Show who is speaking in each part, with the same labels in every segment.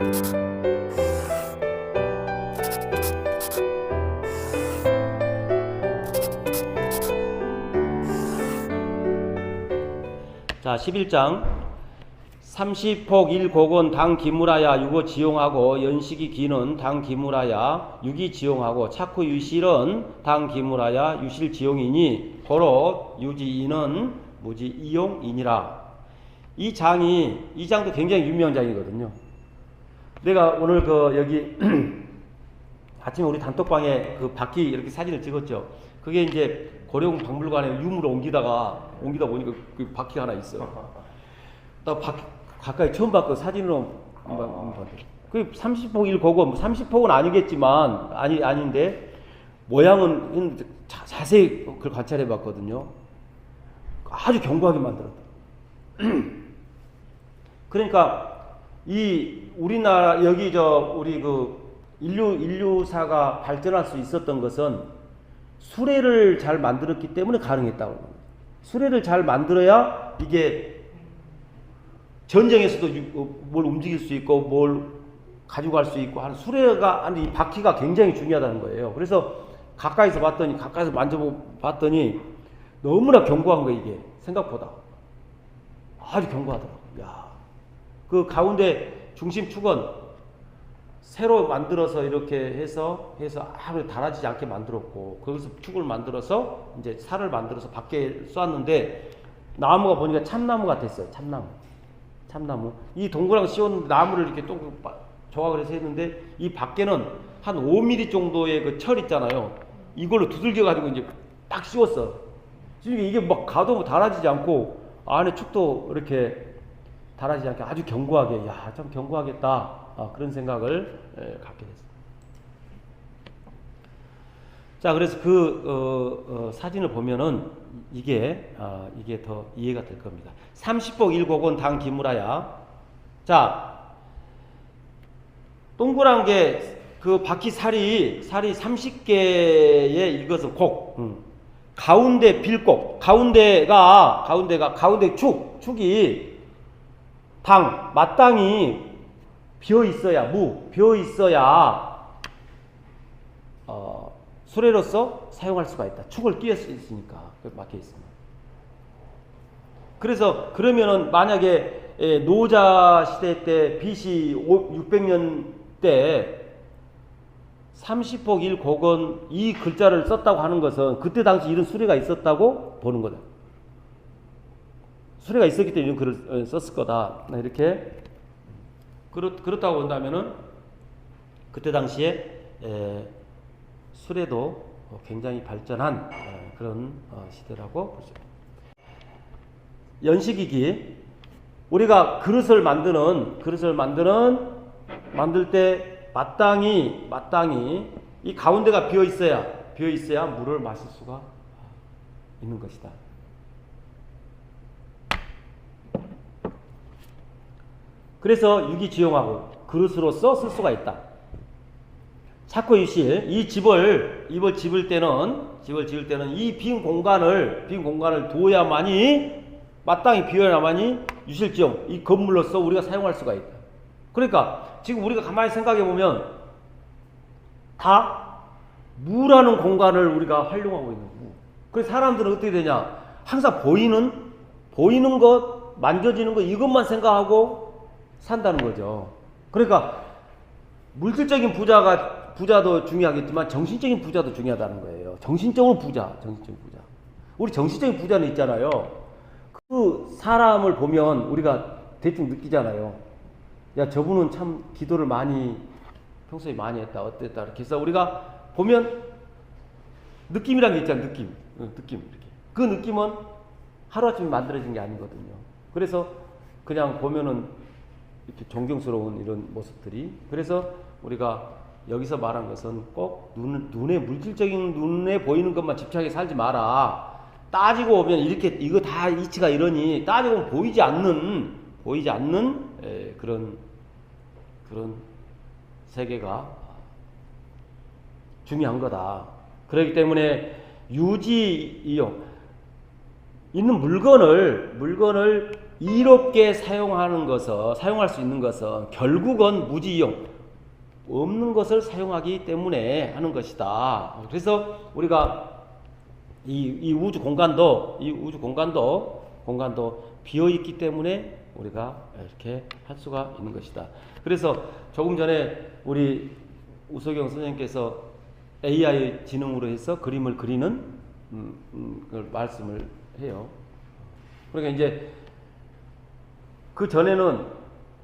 Speaker 1: 자, 11장 30폭 1곡은 당 기무라야 유고 지용하고 연식이 기는 당 기무라야 유기 지용하고 차쿠 유실은 당 기무라야 유실 지용이니 고로 유지인은 무지 이용이니라. 이 장이 이 장도 굉장히 유명한 장이거든요. 내가 오늘 그 여기 아침에 우리 단톡방에 그 바퀴 이렇게 사진을 찍었죠. 그게 이제 고려궁 박물관에 유물을 옮기다가 옮기다 보니까 그 바퀴 하나 있어. 나 바퀴 가까이 처음 봤고 사진으로 한번 봤대. 그 30폭 1 고고 30폭은 아니겠지만 아니 아닌데 모양은 자, 자세히 그걸 관찰해 봤거든요. 아주 견고하게 만들었다. 그러니까 이 우리나라 여기 저 우리 그 인류 인류사가 발전할 수 있었던 것은 수레를 잘 만들었기 때문에 가능했다고 합니다. 수레를 잘 만들어야 이게 전쟁에서도 유- 어, 뭘 움직일 수 있고 뭘 가져갈 수 있고 하는 수레가 아니 이 바퀴가 굉장히 중요하다는 거예요. 그래서 가까이서 봤더니 가까이서 만져보 봤더니 너무나 견고한 거 이게 생각보다 아주 견고하더라고. 야, 그 가운데 중심 축은 새로 만들어서 이렇게 해서 해서 아무리 달아지지 않게 만들었고 거기서 축을 만들어서 이제 살을 만들어서 밖에 쏘았는데 나무가 보니까 참나무 같았어요. 참나무. 참나무. 이 동그랑 씌웠는데 나무를 이렇게 또 빠- 조각을 해서 했는데 이 밖에는 한 5mm 정도의 그 철 있잖아요. 이걸로 두들겨 가지고 이제 딱 씌웠어. 지금 이게 막 가도 뭐 달아지지 않고 안에 축도 이렇게 달아지지 않게 아주 견고하게 야 참 견고하겠다 아, 그런 생각을 에, 갖게 됐습니다. 자 그래서 그 어, 어, 사진을 보면은 이게 아, 이게 더 이해가 될 겁니다. 30복 일곡은 당 기무라야. 자 동그란 게 그 바퀴 살이 살이 30개의 이것은 곡. 음. 가운데 빌곡. 가운데가 가운데가 가운데 축 축이 당 마땅히 비어 있어야 무 비어 있어야 어, 수레로서 사용할 수가 있다. 축을 수 있으니까 그 막혀 있습니다. 그래서 그러면은 만약에 예, 노자 시대 때 BC 600년 때 30폭 1곡은 이 글자를 썼다고 하는 것은 그때 당시 이런 수레가 있었다고 보는 거다. 수레가 있었기 때문에 글을 어, 썼을 거다. 이렇게 그렇, 그렇다고 본다면은 그때 당시에 에, 수레도 어, 굉장히 발전한 에, 그런 어, 시대라고 보죠. 연식이기 우리가 그릇을 만드는 그릇을 만드는 만들 때 마땅히 마땅히 이 가운데가 비어 있어야 비어 있어야 물을 마실 수가 있는 것이다. 그래서 유기지용하고 그릇으로서 쓸 수가 있다. 차코 유실 이 집을 입을 집을 때는 집을 지을 때는 이 빈 공간을 빈 공간을 둬야만이 마땅히 비어야만이 유실지용 이 건물로서 우리가 사용할 수가 있다. 그러니까 지금 우리가 가만히 생각해 보면 다 무라는 공간을 우리가 활용하고 있는 무. 그래서 사람들은 어떻게 되냐? 항상 보이는 보이는 것, 만져지는 것 이것만 생각하고 산다는 거죠. 그러니까 물질적인 부자가 부자도 중요하겠지만 정신적인 부자도 중요하다는 거예요. 정신적으로 부자, 정신적인 부자. 우리 정신적인 부자는 있잖아요. 그 사람을 보면 우리가 대충 느끼잖아요. 야, 저분은 참 기도를 많이 평소에 많이 했다. 어땠다. 이렇게 해서 우리가 보면 느낌이란 게 있잖아요. 느낌. 어, 느낌. 이렇게. 그 느낌은 하루아침에 만들어진 게 아니거든요. 그래서 그냥 보면은 이렇게 존경스러운 이런 모습들이 그래서 우리가 여기서 말한 것은 꼭 눈, 눈에 물질적인 눈에 보이는 것만 집착해 살지 마라. 따지고 보면 이렇게 이거 다 이치가 이러니 따지고 보면 보이지 않는 보이지 않는 에, 그런 그런 세계가 중요한 거다. 그렇기 때문에 유지 이용 있는 물건을 물건을 이롭게 사용하는 것은 사용할 수 있는 것은 결국은 무지용 없는 것을 사용하기 때문에 하는 것이다. 그래서 우리가 이, 이 우주 공간도 이 우주 공간도 공간도 비어 있기 때문에 우리가 이렇게 할 수가 있는 것이다. 그래서 조금 전에 우리 우석영 선생님께서 AI 지능으로 해서 그림을 그리는 음, 음, 그 말씀을 해요. 그러니까 이제 그 전에는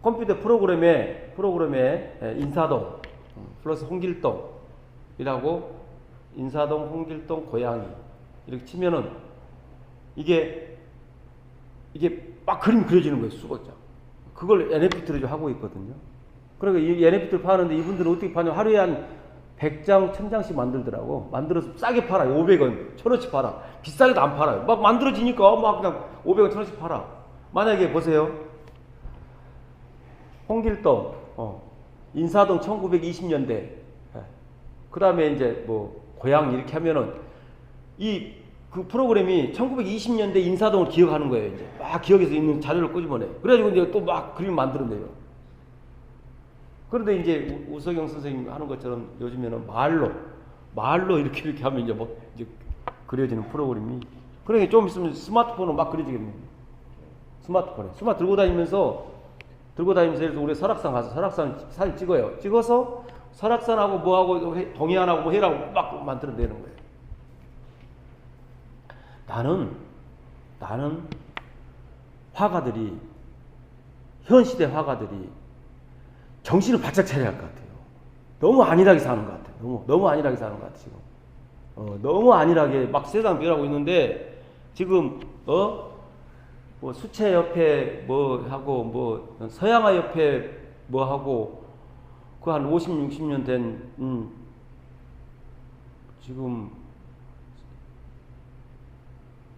Speaker 1: 컴퓨터 프로그램에 프로그램에 에, 인사동 음, 플러스 홍길동이라고 인사동 홍길동 고양이 이렇게 치면은 이게 이게 막 그림 그려지는 거예요 수거장 그걸 NFT로 좀 하고 있거든요 그러니까 이 NFT를 파는데 이분들은 어떻게 파냐면 하루에 한 100장, 1000장씩 만들더라고. 만들어서 싸게 팔아요. 500원, 1000원씩 팔아. 비싸게도 안 팔아요. 막 만들어지니까 막 그냥 500원, 1000원씩 팔아. 만약에 보세요. 홍길동, 어, 인사동 1920년대. 그 다음에 이제 뭐 고향 이렇게 하면은 이 그 프로그램이 1920년대 인사동을 기억하는 거예요. 이제 막 기억해서 있는 자료를 끄집어내. 그래가지고 이제 또 막 그림 만들어내요. 그런데 이제 우- 우석영 선생님 하는 것처럼 요즘에는 말로 말로 이렇게 이렇게 하면 이제 뭐 이제 그려지는 프로그램이 그러니까 좀 있으면 스마트폰으로 막 그려지겠네요. 스마트폰에 스마트 들고 다니면서 들고 다니면서 예를 우리 설악산 가서 설악산 사진 찍어요. 찍어서 설악산하고 뭐하고 해- 동해안하고 뭐 해라고 막 만들어내는 거예요. 나는 나는 화가들이 현 시대 화가들이 정신을 바짝 차려야 할 것 같아요. 너무 안일하게 사는 것 같아요. 너무 너무 안일하게 사는 것 같아요. 지금 어, 너무 안일하게 막 세상 변하고 있는데 지금 어 뭐 수채 옆에 뭐 하고 뭐 서양화 옆에 뭐 하고 그 한 50, 60년 된 음, 지금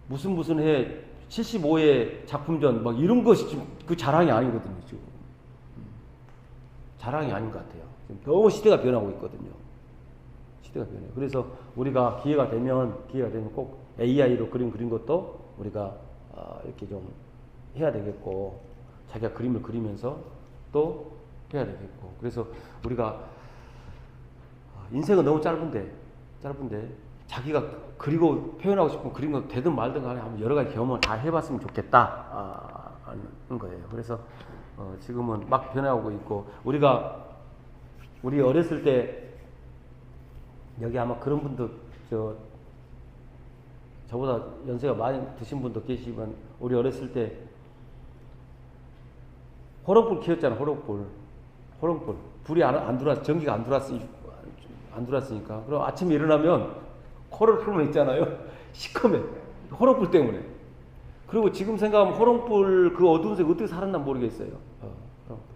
Speaker 1: 무슨 무슨 해 75회 작품전 막 이런 것이 그 자랑이 아니거든요 지금. 음. 자랑이 아닌 것 같아요. 지금 너무 시대가 변하고 있거든요. 시대가 변해요. 그래서 우리가 기회가 되면 기회가 되면 꼭 AI로 그림 그린 것도 우리가 아, 이렇게 좀 해야 되겠고 자기가 그림을 그리면서 또 해야 되겠고 그래서 우리가 아, 인생은 너무 짧은데 짧은데 자기가 그리고 표현하고 싶은 거 되든 말든 간에 한번 여러 가지 경험을 다 해봤으면 좋겠다 아, 하는 거예요. 그래서 어, 지금은 막 변화하고 있고 우리가 우리 어렸을 때 여기 아마 그런 분도 저 저보다 연세가 많이 드신 분도 계시지만 우리 어렸을 때 호롱불 키웠잖아 호롱불. 호롱불. 불이 안, 안 들어왔 전기가 안 들어왔으니 안 들어왔으니까. 그럼 아침에 일어나면 코를 풀면 있잖아요. 시커매. 호롱불 때문에. 그리고 지금 생각하면 호롱불 그 어두운 색 어떻게 살았나 모르겠어요. 어, 호롱불.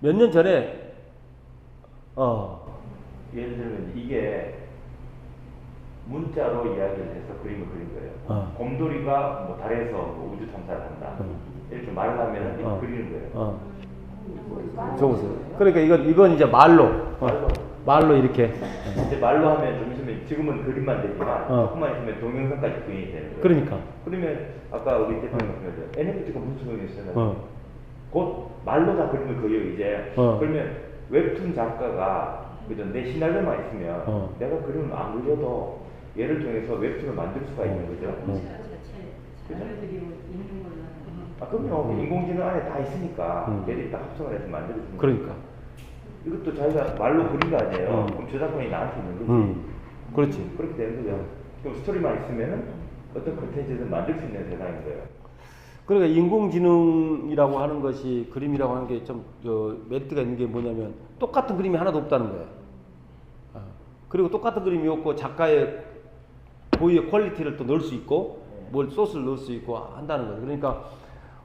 Speaker 1: 몇년 전에? 어.
Speaker 2: 예를 들면 이게 문자로 이야기를 해서 그림을 그린 거예요.
Speaker 1: 어.
Speaker 2: 곰돌이가 뭐 달에서 뭐 우주 탐사를 한다.
Speaker 1: 어.
Speaker 2: 이렇게 말을 하면 이렇게
Speaker 1: 어.
Speaker 2: 그리는 거예요.
Speaker 1: 어. 좋으세요. 그러니까 이건 이건 이제 말로 어,
Speaker 2: 말로.
Speaker 1: 말로 이렇게
Speaker 2: 이제 말로 하면 좀 있으면 지금은 그림만 되지만
Speaker 1: 어.
Speaker 2: 조금만 있으면 동영상까지 구현이 되는 거예요.
Speaker 1: 그러니까
Speaker 2: 그러면 아까 우리 대표님 말씀 NFT가 무슨 소용이 있어요?
Speaker 1: 어.
Speaker 2: 곧 말로 다 그림을 그려요 이제.
Speaker 1: 어.
Speaker 2: 그러면 웹툰 작가가 그죠 내 시나리오만 있으면
Speaker 1: 어.
Speaker 2: 내가 그림을 안 그려도 얘를 통해서 웹툰을 만들 수가 있는 거죠.
Speaker 1: 어.
Speaker 3: 있는 걸로
Speaker 2: 아 그럼요.
Speaker 1: 음.
Speaker 2: 인공지능 안에 다 있으니까
Speaker 1: 음.
Speaker 2: 얘들이 다 합성을 해서 만들어주는
Speaker 1: 그러니까
Speaker 2: 거죠. 이것도 자기가 말로 그린 거 아니에요.
Speaker 1: 어.
Speaker 2: 그럼 저작권이 나한테 있는 거지.
Speaker 1: 음 그렇지
Speaker 2: 그렇게 되는 거죠. 그럼 스토리만 있으면은 어떤 컨텐츠든 만들 수 있는 세상인 거예요.
Speaker 1: 그러니까 인공지능이라고 하는 것이 그림이라고 하는 게좀 메리트가 있는 게 뭐냐면 똑같은 그림이 하나도 없다는 거예요. 어. 그리고 똑같은 그림이 없고 작가의 고유의 퀄리티를 또 넣을 수 있고 뭘 소스를 넣을 수 있고 한다는 거예요. 그러니까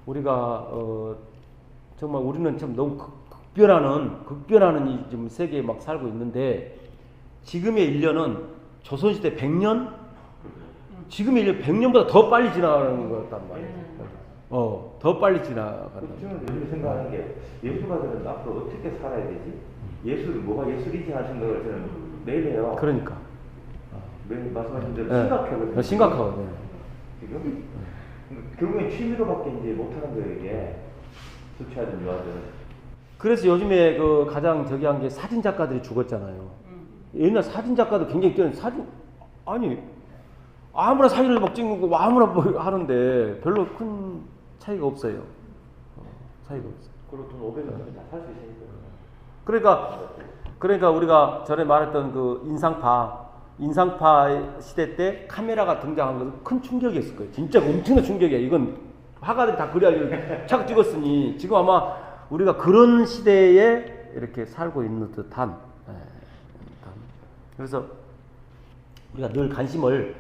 Speaker 1: 우리가 어 정말 우리는 참 너무 극, 극변하는 극변하는 이 지금 세계에 막 살고 있는데 지금의 인류는 조선시대 100년 지금의 인류 100년보다 더 빨리 지나가는 거였단 말이에요. 어, 더 빨리 지나간다.
Speaker 2: 저는 요즘 생각하는 게 예술가들은 앞으로 어떻게 살아야 되지? 예술 뭐가 예술이지 하는 생각을 저는 매일 해요.
Speaker 1: 그러니까.
Speaker 2: 매일 말씀하신 대로
Speaker 1: 예.
Speaker 2: 심각하거든요.
Speaker 1: 어, 심각하거든요.
Speaker 2: 지금 결국엔 취미로밖에 이제 못하는 거예요 이게 술 취하든 유하든.
Speaker 1: 그래서 요즘에 그 가장 저기 한 게 사진 작가들이 죽었잖아요.
Speaker 3: 음.
Speaker 1: 옛날 사진 작가도 굉장히 뛰어난 사진 아니 아무나 사진을 막 찍는 거 아무나 뭐 하는데 별로 큰 차이가 없어요. 어, 차이가 없어요.
Speaker 2: 그리고 돈 500원 다살 수 있으니까.
Speaker 1: 그러니까 그러니까 우리가 전에 말했던 그 인상파 인상파 시대 때 카메라가 등장한 것은 큰 충격이었을 거예요. 진짜 엄청난 충격이야. 이건 화가들이 다 그래야 착 찍었으니 지금 아마 우리가 그런 시대에 이렇게 살고 있는 듯한. 예. 그래서 우리가 늘 관심을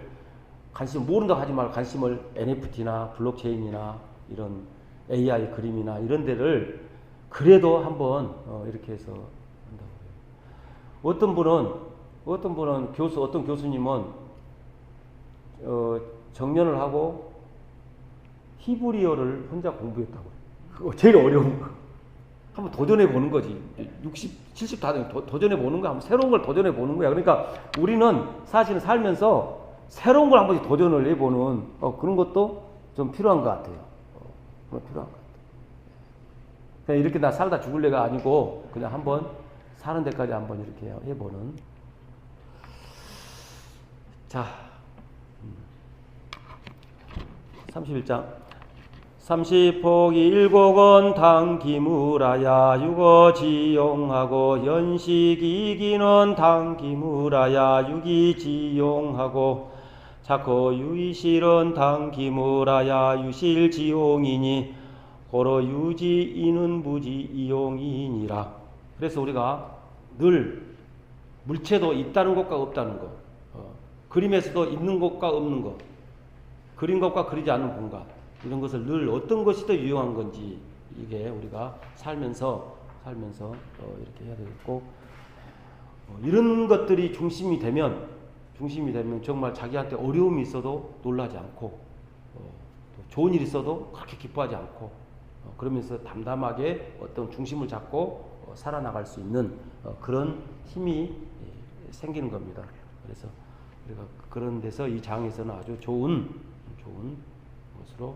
Speaker 1: 관심 모른다고 하지 말고 관심을 NFT나 블록체인이나 이런 AI 그림이나 이런 데를 그래도 한번 어, 이렇게 해서 한다고. 어떤 분은 어떤 분은 교수 어떤 교수님은 어, 정년을 하고 히브리어를 혼자 공부했다고. 그거 제일 어려운 거. 한번 도전해 보는 거지. 60, 70 다 되면 도- 도전해 보는 거야. 한번 새로운 걸 도전해 보는 거야. 그러니까 우리는 사실은 살면서 새로운 걸 한 번씩 도전을 해 보는 어, 그런 것도 좀 필요한 것 같아요. 어, 필요한 것 같아요. 그냥 이렇게 나 살다 죽을래가 아니고 그냥 한번 사는 데까지 한번 이렇게 해보는. 자, 31장. 삼십폭이 일곡은 당기무라야 유거지용하고 연식이기는 당기무라야 유기지용하고 자코 유이실은 당기무라야 유실지용이니 고로 유지이는 무지이용이니라 그래서 우리가 늘 물체도 있다는 것과 없다는 것 어, 그림에서도 있는 것과 없는 것 그린 것과 그리지 않는 공간 이런 것을 늘 어떤 것이 더 유용한 건지 이게 우리가 살면서 살면서 어, 이렇게 해야 되겠고 어, 이런 것들이 중심이 되면 중심이 되면 정말 자기한테 어려움이 있어도 놀라지 않고 어, 또 좋은 일 있어도 그렇게 기뻐하지 않고 어, 그러면서 담담하게 어떤 중심을 잡고 어, 살아나갈 수 있는 어, 그런 힘이 예, 생기는 겁니다. 그래서 우리가 그런 데서 이 장에서는 아주 좋은 좋은 것으로